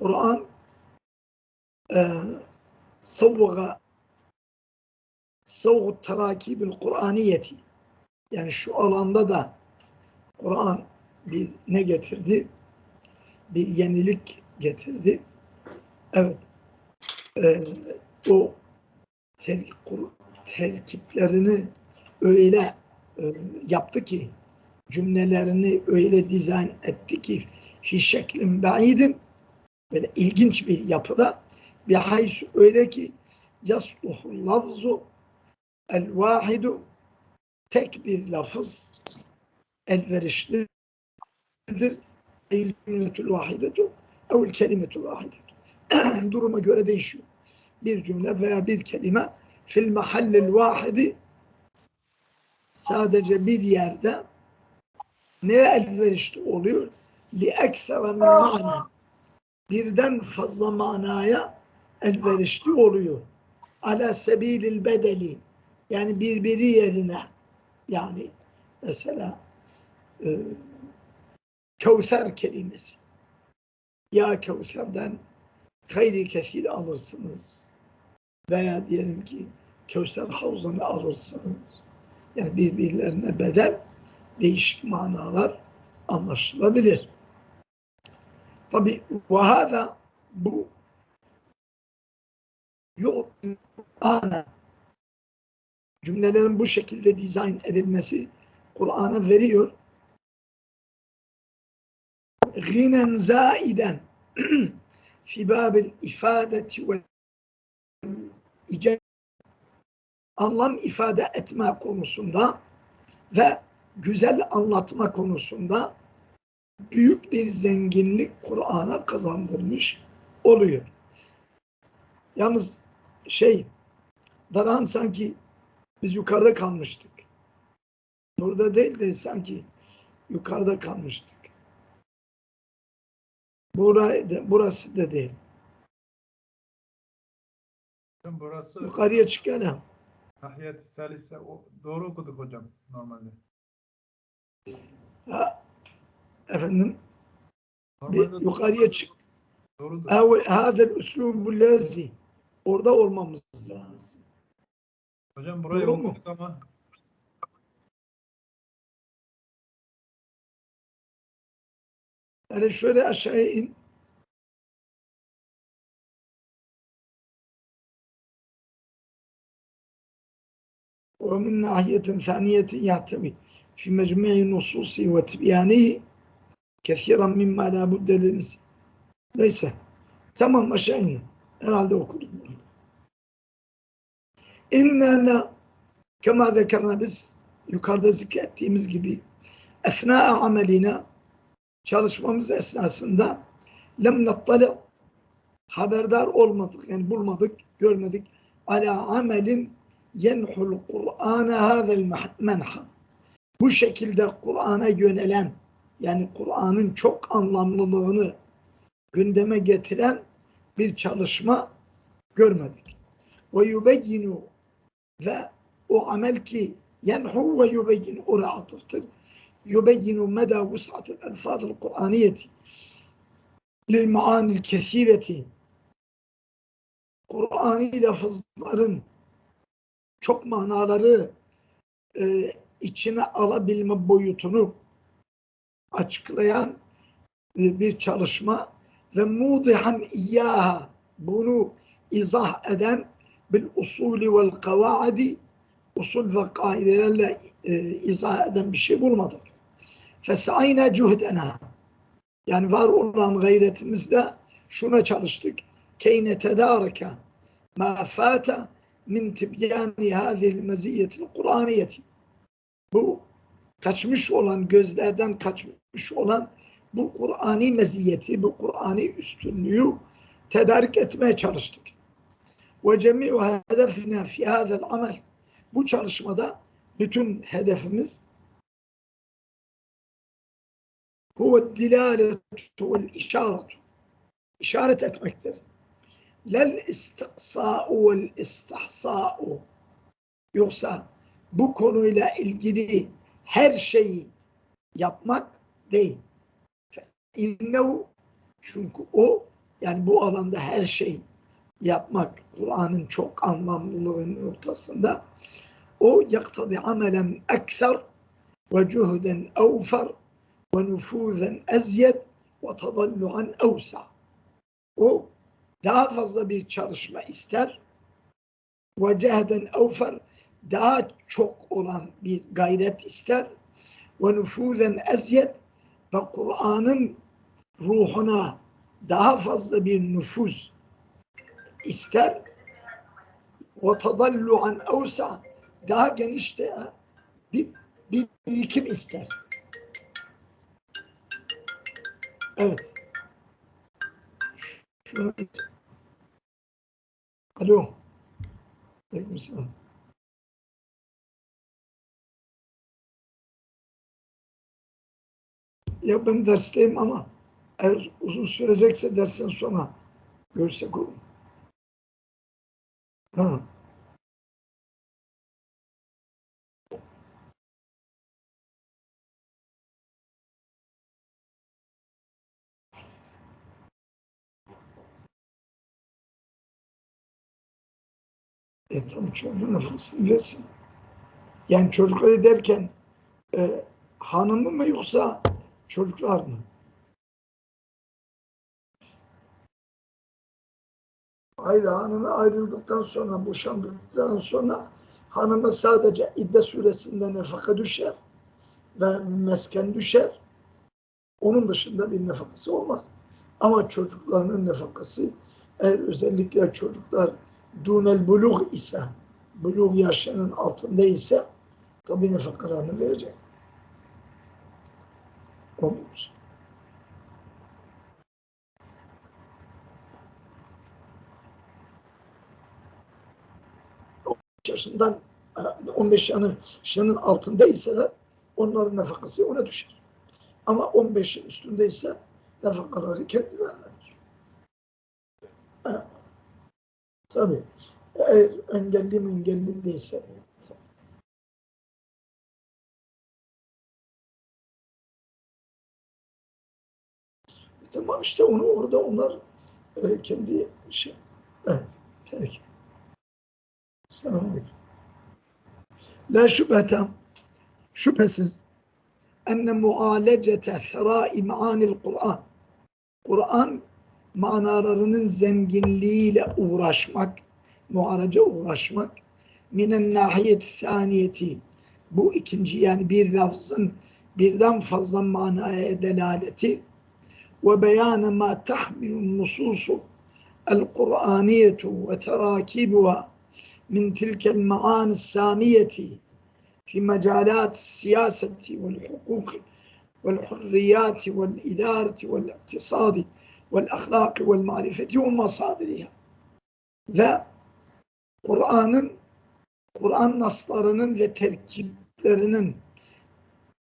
Kur'an e, savvaga savgu terakibil Kur'aniyeti yani şu alanda da Kur'an bir ne getirdi? Bir yenilik getirdi. Evet. Ee, o ter, terkiplerini öyle e, yaptı ki cümlelerini öyle dizayn etti ki fi şeklin ba'idin böyle ilginç bir yapıda bir haysu öyle ki yasluhu lafzu el vahidu tek bir lafız elverişlidir. El cümletül vahidetu ev kelimetül vahidetu. Duruma göre değişiyor. Bir cümle veya bir kelime fil mahallil vahidi sadece bir yerde neye elverişli oluyor? Li eksera min. Birden fazla manaya elverişli oluyor. Ala sebilil bedeli. Yani birbiri yerine. Yani mesela e, Kevser kelimesi. Ya Kevser'den hayri kesir alırsınız. Veya diyelim ki Kevser havzını alırsınız. Yani birbirlerine bedel değişik manalar anlaşılabilir. Tabi vahada bu yok ana cümlelerin bu şekilde dizayn edilmesi Kur'an'a veriyor. Ginen zaiden fi babil ifadeti ve anlam ifade etme konusunda ve güzel anlatma konusunda büyük bir zenginlik Kur'an'a kazandırmış oluyor. Yalnız şey Daran sanki biz yukarıda kalmıştık. Burada değil de sanki yukarıda kalmıştık. Burayı, burası da değil. Burası Yukarıya Salise o, doğru okuduk hocam normalde. Ha, efendim bir Normalde yukarıya çık. doğrudur. Ev hadel uslubu lazi. Orada olmamız lazım. Hocam burayı Doğru mu? okuduk ama Yani şöyle aşağıya in. ومن ناحية ثانية يحتوي في مجموع نصوصه وتبيانه Kesiran mimma la buddeliniz. Neyse. Tamam aşağı inin. Herhalde okuduk bunu. İnnena kema zekerna biz yukarıda zikrettiğimiz gibi esna amelina çalışmamız esnasında lem nattali haberdar olmadık yani bulmadık, görmedik. Ala amelin yenhul Kur'an'a hazel menha. Bu şekilde Kur'an'a yönelen yani Kur'an'ın çok anlamlılığını gündeme getiren bir çalışma görmedik. Ve yubeyyinu ve o amel ki yenhu ve yubeyyinu oraya atıftır. Yubeyyinu meda vus'atil elfadil Kur'aniyeti lil maanil kesireti Kur'ani lafızların çok manaları e, içine alabilme boyutunu açıklayan e, bir çalışma ve mudihan iyyaha bunu izah eden bil usulü vel kavaidi usul ve kaidelerle e, izah eden bir şey bulmadık. Fesayna cuhdena yani var olan gayretimizde şuna çalıştık. Keyne tedarika ma fata min tibyani hadhihi meziyetil Kur'aniyeti. Bu kaçmış olan gözlerden kaçmış olan bu Kur'ani meziyeti, bu Kur'ani üstünlüğü tedarik etmeye çalıştık. Ve cemi'u hedefina fi hadal amel. Bu çalışmada bütün hedefimiz huve dilaletu vel işaretu. İşaret etmektir. Lel istiqsa'u vel istihsa'u. Yoksa bu konuyla ilgili her şeyi yapmak değil. İnnehu çünkü o yani bu alanda her şey yapmak Kur'an'ın çok anlamlılığının ortasında o yaktadi amelen ekser ve cuhden evfer ve nüfuzen ezyed ve tadalluan evsa. O daha fazla bir çalışma ister ve cehden evfer daha çok olan bir gayret ister ve nüfuzen ezyed ve Kur'an'ın ruhuna daha fazla bir nüfuz ister ve tadalluan evsa daha geniş de bir, bir birikim ister. Evet. Şunu... Alo. Aleykümselam. Ya ben dersteyim ama eğer uzun sürecekse dersten sonra görsek olur. Ha. E tabii çocuğun nefesini versin. Yani çocukları derken e, hanımı mı yoksa çocuklar mı? Ayrı hanımı ayrıldıktan sonra, boşandıktan sonra hanıma sadece idde süresinde nefaka düşer ve mesken düşer. Onun dışında bir nefakası olmaz. Ama çocuklarının nefakası eğer özellikle çocuklar dunel bulug ise bulug yaşının altında ise tabi nefakalarını verecek. Olmuyor. yaşından 15 yaşının, yaşının altında ise onların nefakası ona düşer. Ama 15'in üstündeyse nefakaları kendilerindedir. Evet. Tabii. Eğer engelli mi engelli Tamam işte onu orada onlar e, kendi şey. Evet. Peki. Selamünaleyküm. La şüphete şüphesiz enne mualecete ferai maanil Kur'an Kur'an manalarının zenginliğiyle uğraşmak, muaraca uğraşmak minen nahiyet saniyeti bu ikinci yani bir lafzın birden fazla manaya delaleti وبيان ما تحمل النصوص القرآنية وتراكيبها من تلك المعاني السامية في مجالات السياسة والحقوق والحريات والإدارة والاقتصاد والأخلاق والمعرفة ومصادرها. ve Kur'an'ın Kur'an naslarının ve terkiplerinin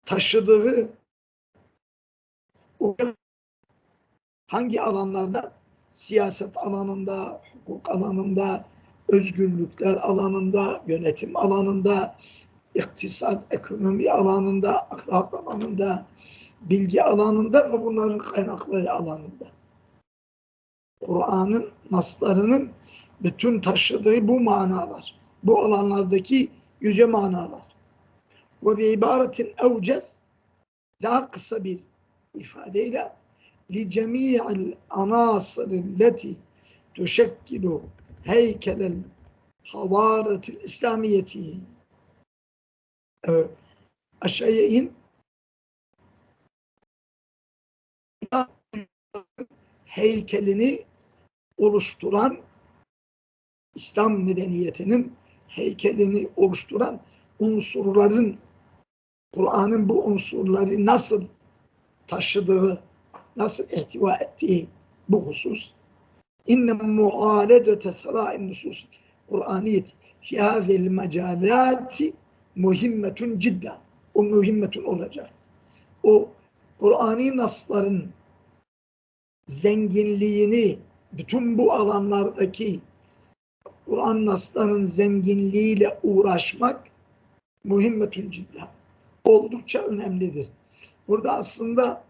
taşıdığı hangi alanlarda siyaset alanında, hukuk alanında, özgürlükler alanında, yönetim alanında, iktisat, ekonomi alanında, ahlak alanında, bilgi alanında ve bunların kaynakları alanında. Kur'an'ın naslarının bütün taşıdığı bu manalar, bu alanlardaki yüce manalar. Ve bir ibaretin evcez, daha kısa bir ifadeyle cemi'il anasır leti tuşekkilu heykelel hadaretil İslamiyeti. Evet. Aşağıya in. heykelini oluşturan İslam medeniyetinin heykelini oluşturan unsurların Kur'an'ın bu unsurları nasıl taşıdığı, nasıl ihtiva ettiği bu husus. İnne mualedete serâin nusus Kur'aniyet fi hâzil mecalâti muhimmetun cidden. O muhimmetun olacak. O Kur'ani nasların zenginliğini bütün bu alanlardaki Kur'an nasların zenginliğiyle uğraşmak muhimmetün cidden. Oldukça önemlidir. Burada aslında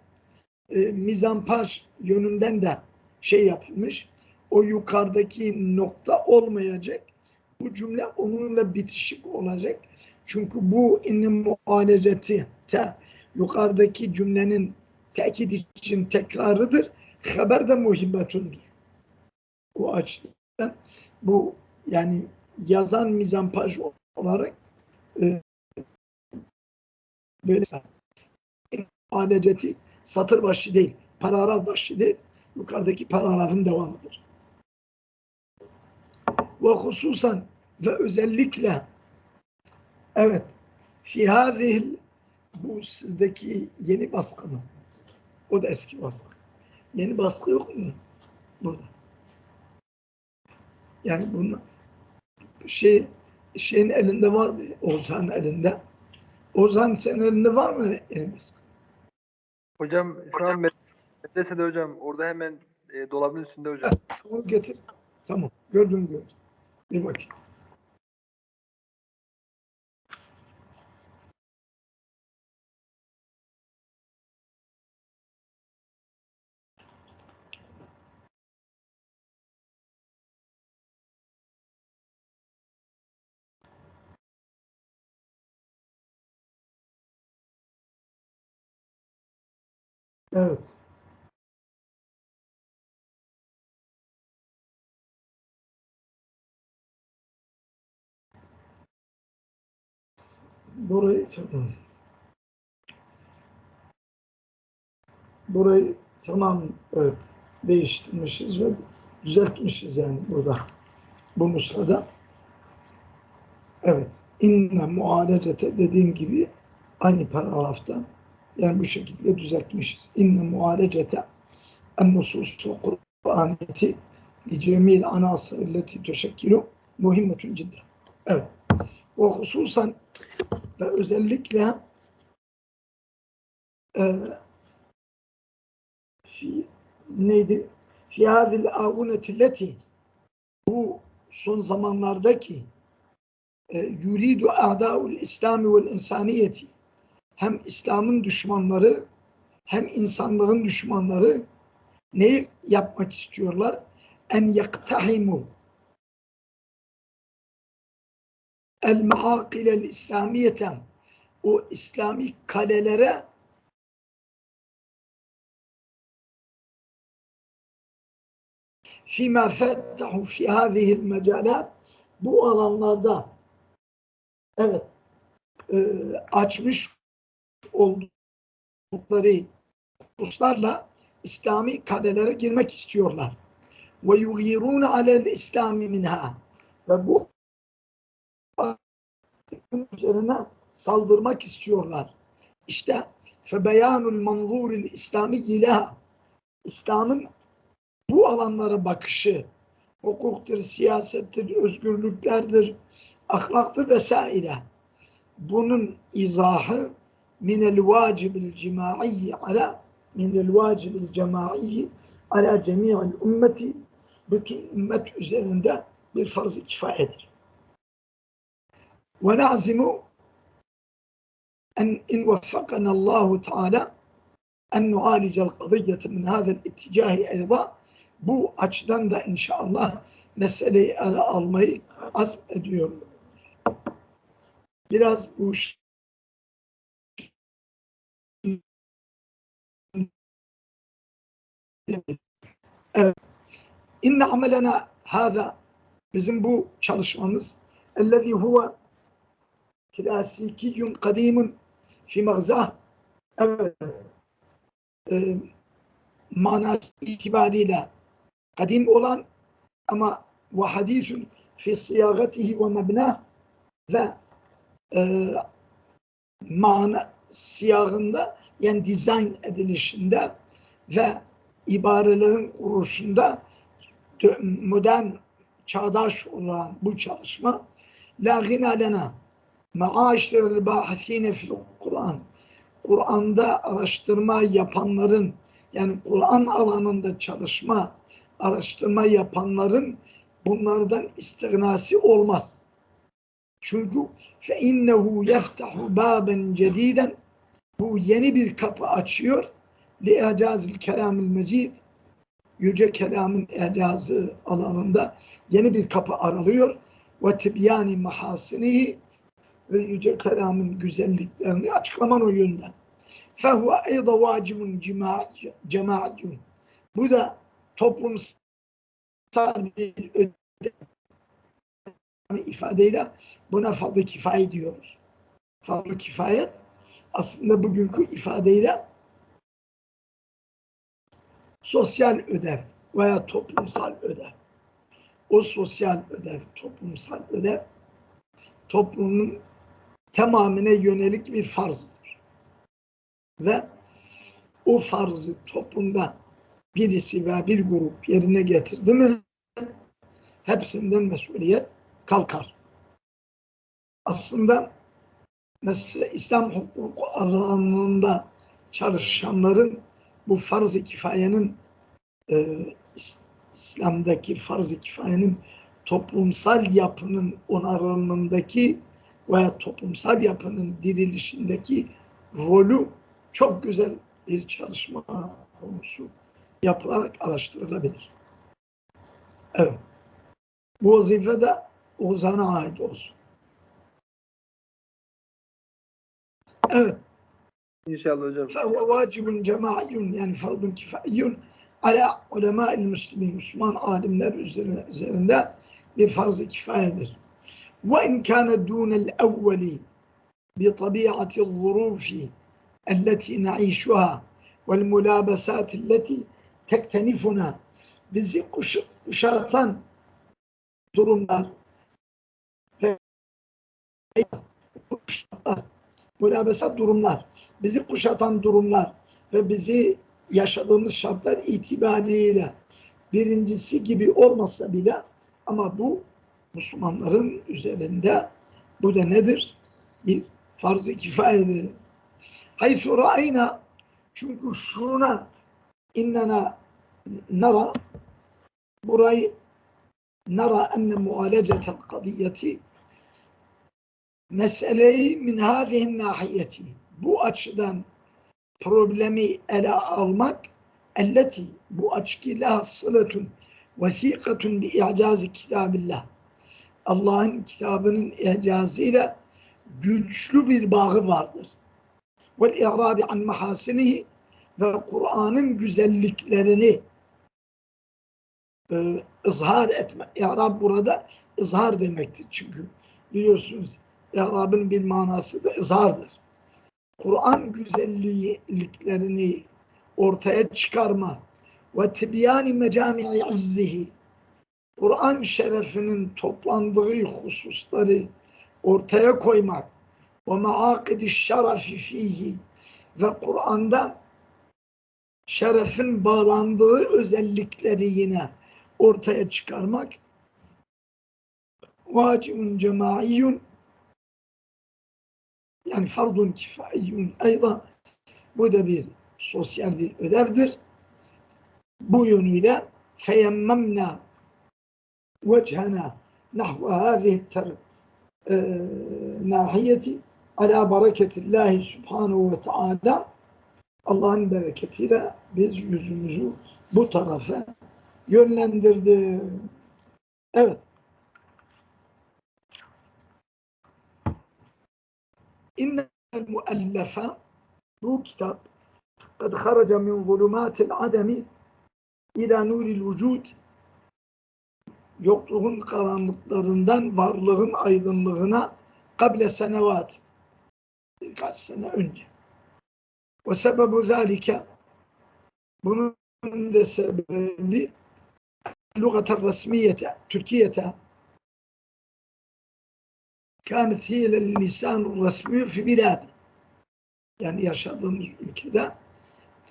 e, mizampaj yönünden de şey yapılmış. O yukarıdaki nokta olmayacak. Bu cümle onunla bitişik olacak. Çünkü bu inni mualeceti te yukarıdaki cümlenin tekit için tekrarıdır. Haber de muhibbetundur. Bu açıdan bu yani yazan mizampaj olarak e, böyle mualeceti satır başı değil, paragraf başı değil, yukarıdaki paragrafın devamıdır. Ve hususan ve özellikle evet fi hadihil bu sizdeki yeni baskı mı? O da eski baskı. Yeni baskı yok mu burada? Yani bunun şey şeyin elinde vardı. Ozan'ın elinde. Ozan senin elinde var mı yeni baskı? Hocam şu an med- medresede hocam. Orada hemen e, dolabın üstünde hocam. Onu getir. Tamam. Gördüm gördüm. Bir bakayım. Evet. Burayı. Burayı tamam evet değiştirmişiz ve düzeltmişiz yani burada. Bu nusrada. Evet. İnne mualecete dediğim gibi aynı paragrafta yani bu şekilde düzeltmişiz. İnne mualecete en nususu Kur'aniyeti li cemil anasır illeti teşekkilu muhimmetun cidden. Evet. Ve hususan ve özellikle e, fi, neydi? Fi hadil avuneti leti bu son zamanlardaki e, yuridu a'da'ul İslami vel insaniyeti hem İslam'ın düşmanları hem insanlığın düşmanları neyi yapmak istiyorlar? En yaktahimu. El maakilel İslamiyeten. O İslami kalelere fîmâ fettahu fî hâzihil mecalat bu alanlarda evet e, açmış oldukları hususlarla İslami kalelere girmek istiyorlar. Ve yugirûne alel İslami minha ve bu üzerine saldırmak istiyorlar. İşte febeyanul manzuril İslami ilaha İslam'ın bu alanlara bakışı hukuktur, siyasettir, özgürlüklerdir, ahlaktır vesaire. Bunun izahı minel vacibil cimai ala minel vacibil cemai ala cemi'il ümmeti bütün ümmet üzerinde bir farz-ı kifayedir. ونعزم أن إن وفقنا الله تعالى أن نعالج القضية من هذا الاتجاه أيضا bu açıdan da inşallah meseleyi ele almayı azm ediyorum. Biraz bu evet. İnne amelena hâzâ. Bizim bu çalışmamız ellezî huve klasiki kadimun fi mağzah evet. E, manası itibariyle kadim olan ama ve hadisun fi siyagatihi ve mebnah ve e, mana siyahında yani dizayn edilişinde ve ibarelerin kuruluşunda modern çağdaş olan bu çalışma la gina lena maaşlar bahsine fil Kur'an Kur'an'da araştırma yapanların yani Kur'an alanında çalışma araştırma yapanların bunlardan istignası olmaz. Çünkü fe innehu yeftahu baben cediden bu yeni bir kapı açıyor li icazil kelamil mecid yüce kelamın ecazı alanında yeni bir kapı aralıyor. Ve tibyani mahasinihi ve yüce kelamın güzelliklerini açıklaman o yönden. Fehuve eyda vacibun cemaatun. Bu da toplumsal bir ödev ifadeyle buna farz-ı kifaye diyoruz. Farz-ı kifayet aslında bugünkü ifadeyle sosyal ödev veya toplumsal ödev. O sosyal ödev, toplumsal ödev toplumun tamamına yönelik bir farzdır. Ve o farzı toplumda birisi veya bir grup yerine getirdi mi hepsinden mesuliyet kalkar. Aslında mesela İslam hukuku alanında çalışanların bu farz-ı kifayenin e, İslam'daki farz-ı kifayenin toplumsal yapının onarımındaki veya toplumsal yapının dirilişindeki rolü çok güzel bir çalışma konusu yapılarak araştırılabilir. Evet. Bu vazife de Ozan'a ait olsun. Evet. إن شاء الله جميل. فهو واجب جماعي يعني فرض كفائي على علماء المسلمين عثمان عالم üzerinde bir farz-ı كفاية وإن كان دون الأول بطبيعة الظروف التي نعيشها والملابسات التي تكتنفنا بزق kuşatan durumlar ملابسات durumlar bizi kuşatan durumlar ve bizi yaşadığımız şartlar itibariyle birincisi gibi olmasa bile ama bu Müslümanların üzerinde bu da nedir? Bir farz-ı kifayedir. Haythu ra'ayna çünkü şuna innena nara burayı nara enne mualecetel kadiyeti meseleyi min hâzihin nahiyeti bu açıdan problemi ele almak elleti bu açık la sıletun vesikatun bi i'cazi kitabillah Allah'ın kitabının icazıyla güçlü bir bağı vardır. Vel i'rabi an mahasinihi ve Kur'an'ın güzelliklerini e, ızhar etme. İ'rab burada ızhar demektir çünkü biliyorsunuz İ'rabın bir manası da ızhardır. Kur'an güzelliklerini ortaya çıkarma ve tibyani mecami'i izzihi Kur'an şerefinin toplandığı hususları ortaya koymak ve maakidi şerefi fihi ve Kur'an'da şerefin bağlandığı özellikleri yine ortaya çıkarmak vacibun cemaiyun yani fardun kifaiyun ayda bu da bir sosyal bir ödevdir. Bu yönüyle feyemmemna vechana nahve hâzihi nahiyeti ala bereketillahi subhanahu ve teala Allah'ın bereketiyle biz yüzümüzü bu tarafa yönlendirdi. Evet. İnnel müellefe bu kitap kad haraca min zulumatil ademi ila nuril vücud yokluğun karanlıklarından varlığın aydınlığına kable senevat birkaç sene önce. Ve sebebu zalike bunun da sebebi lügatel resmiyete Türkiye'te كانت هي اللسان الرسمي في بلاد yani yaşadığımız ülkede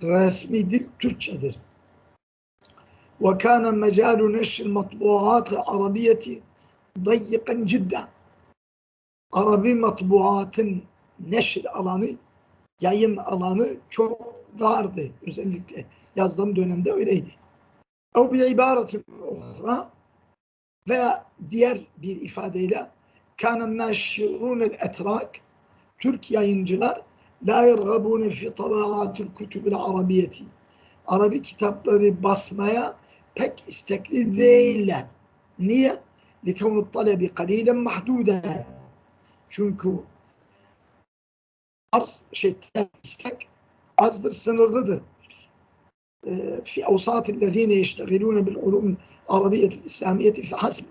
resmi dil Türkçedir. وكان مجال نشر المطبوعات العربية ضيقا جدا Arabi matbuatın neşr alanı, yayın alanı çok dardı. Özellikle yazdığım dönemde öyleydi. O bir ibaretin uhra veya diğer bir ifadeyle kânen nâşirûnel etrak Türk yayıncılar la yergabûne fi tabâatül kütübül arabiyeti Arabi kitapları basmaya pek istekli değiller. Niye? لِكَوْنُ الطَّلَبِ قَلِيلًا مَحْدُودًا Çünkü arz, şey, talep, istek azdır, sınırlıdır. في أوساط الذين يشتغلون بالعلوم العربية الإسلامية فحسب.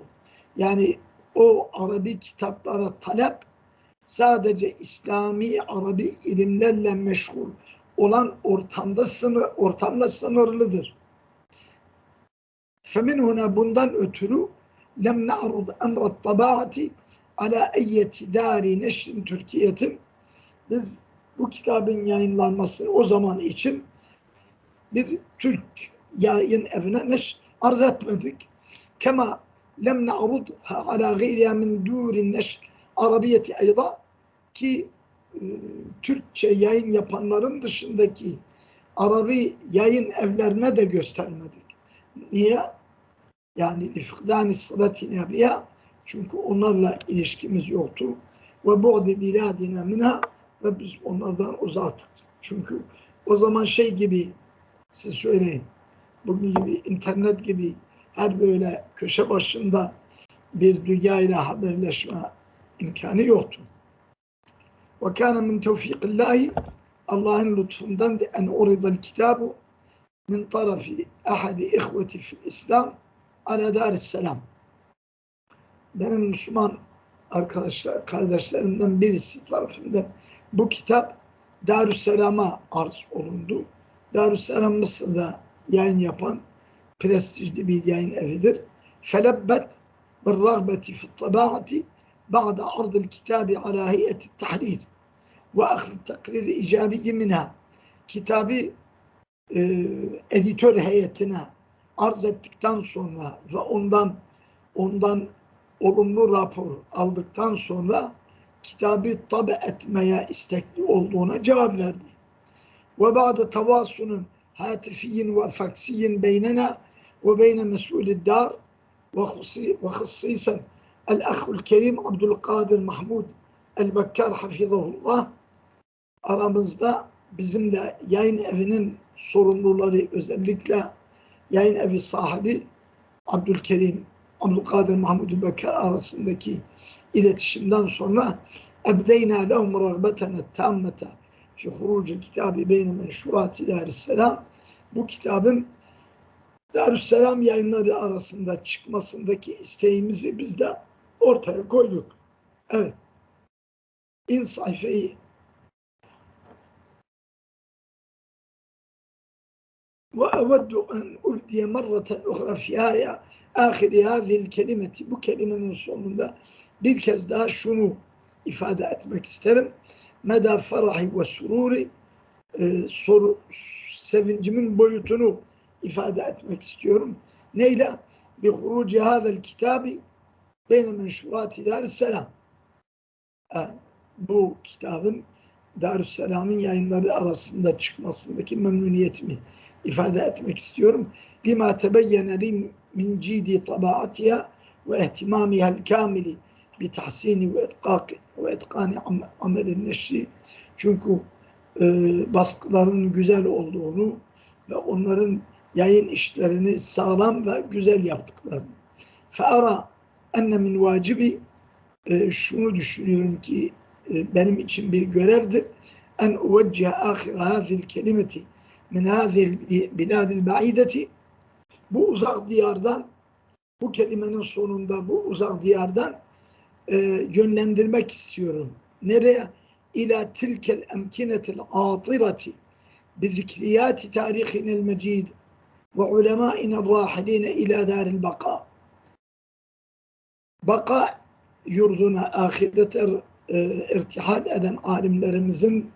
Yani o Arabi kitaplara talep sadece İslami Arabi ilimlerle meşgul olan ortamda sınır, ortamda sınırlıdır. Femin huna bundan ötürü lem na'rud emret tabaati ala eyyeti dari neşrin Türkiye'tin biz bu kitabın yayınlanmasını o zaman için bir Türk yayın evine neş arz etmedik. Kema lem na'rudha ala gayriha min durin neş arabiyeti ayda ki e, Türkçe yayın yapanların dışındaki Arabi yayın evlerine de göstermedik. Niye? Yani lifkdani sıratine biha çünkü onlarla ilişkimiz yoktu. Ve bu'di biladina minha ve biz onlardan uzaktık. Çünkü o zaman şey gibi siz söyleyin. Bugün gibi internet gibi her böyle köşe başında bir dünya ile haberleşme imkanı yoktu. Ve kana min tevfikillahi Allah'ın lütfundan de en uridal kitabu min tarafi ahadi ihveti fil İslam ala darisselam. Benim Müslüman arkadaşlar, kardeşlerimden birisi tarafından bu kitap Darüsselam'a arz olundu. Darüsselam Mısır'da yayın yapan prestijli bir yayın evidir. Felebbet bir ragbeti fit tabaati ba'da ardıl kitabi ala heyeti tahrir ve akhlu takrir icabiyi minha. Kitabı e, editör heyetine arz ettikten sonra ve ondan ondan olumlu rapor aldıktan sonra kitabı tabi etmeye istekli olduğuna cevap verdi. Ve ba'de tavasunun hatifiyin ve faksiyin beynena beyne mesulü dar ve hıssisen el-ahul kerim Abdülkadir Mahmud el-Bekkar hafizahullah. Aramızda bizimle yayın evinin sorumluları özellikle yayın evi sahibi Abdülkerim Abdülkadir Mahmud Bekir arasındaki iletişimden sonra ebdeyna lehum rağbetene tammete fi hurucu kitabı beyne menşurati Darüsselam bu kitabın Darüsselam yayınları arasında çıkmasındaki isteğimizi biz de ortaya koyduk. Evet. İn sayfayı وأود أن أبدي مرة أخرى في آية آخر هذه الكلمة bu kelimenin sonunda bir kez daha şunu ifade etmek isterim. Meda ferahi ve sururi e, soru, sevincimin boyutunu ifade etmek istiyorum. Neyle? Bi huruci hadel kitabi beyne menşurati Darüsselam. Yani bu kitabın Darüsselam'ın yayınları arasında çıkmasındaki memnuniyetimi ifade etmek istiyorum. Bima tebeyyene li min cidi tabaatiha ve ihtimamiha kamili bi tahsini ve etkani amelin neşri. Çünkü e, baskıların güzel olduğunu ve onların yayın işlerini sağlam ve güzel yaptıklarını. Feara enne min vacibi e, şunu düşünüyorum ki e, benim için bir görevdir. En uveccihe ahir hazil kelimeti min hazil biladil ba'ideti bu uzak diyardan bu kelimenin sonunda bu uzak diyardan e, yönlendirmek istiyorum. Nereye? İlâ tilkel emkinetil âtirati bi zikriyati tarihinel mecid ve ulemâine râhiline ilâ dâril baka. Baka yurduna ahirete e, irtihal eden alimlerimizin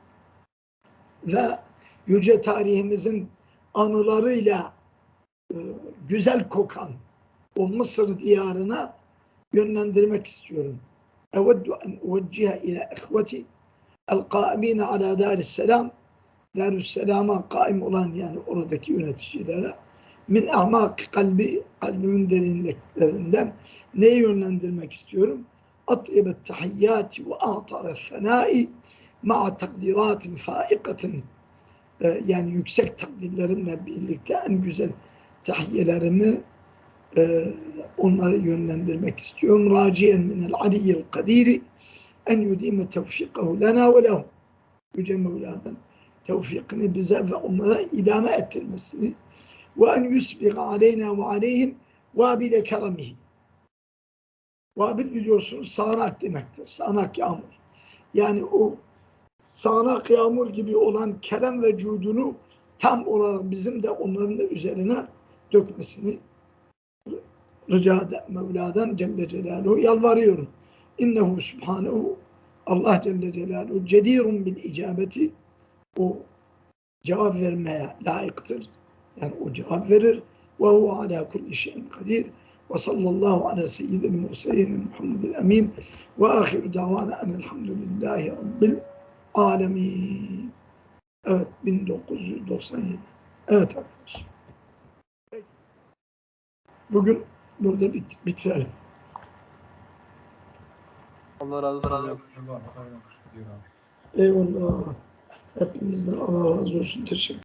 ve yüce tarihimizin anılarıyla e, güzel kokan o Mısır diyarına yönlendirmek istiyorum. Eveddu en uvecciha ila ihveti el-kaimine ala darisselam Darüsselam'a kaim olan yani oradaki yöneticilere min ahmak kalbi kalbimin derinliklerinden neyi yönlendirmek istiyorum? Atyebet tahiyyati ve a'tara fenai ma'a takdiratin faikatin e, yani yüksek takdirlerimle birlikte en güzel tahiyyelerimi e, onları yönlendirmek istiyorum. Raciyen minel aliyyil kadiri en yudime tevfikahu lena ve lehum. Yüce Mevla'dan tevfikini bize ve onlara idame ettirmesini ve en yusbiga aleyna ve aleyhim vabile keramihi. Vabil biliyorsunuz sağanak demektir. Sağanak yağmur. Yani o sağanak yağmur gibi olan kerem ve cudunu tam olarak bizim de onların da üzerine dökmesini rica ede- Mevla'dan Celle Celaluhu yalvarıyorum. İnnehu Subhanehu Allah Celle Celaluhu cedirun bil icabeti o cevap vermeye layıktır. Yani o cevap verir. Ve huve ala kulli şeyin kadir. Ve sallallahu ala seyyidil murselin Muhammedil emin. Ve ahiru davana enelhamdülillahi rabbil alemin. Evet 1997. Evet arkadaşlar. Peki. Bugün burada bit bitirelim. Allah razı olsun. Eyvallah. Hepinizden Allah razı olsun. Teşekkür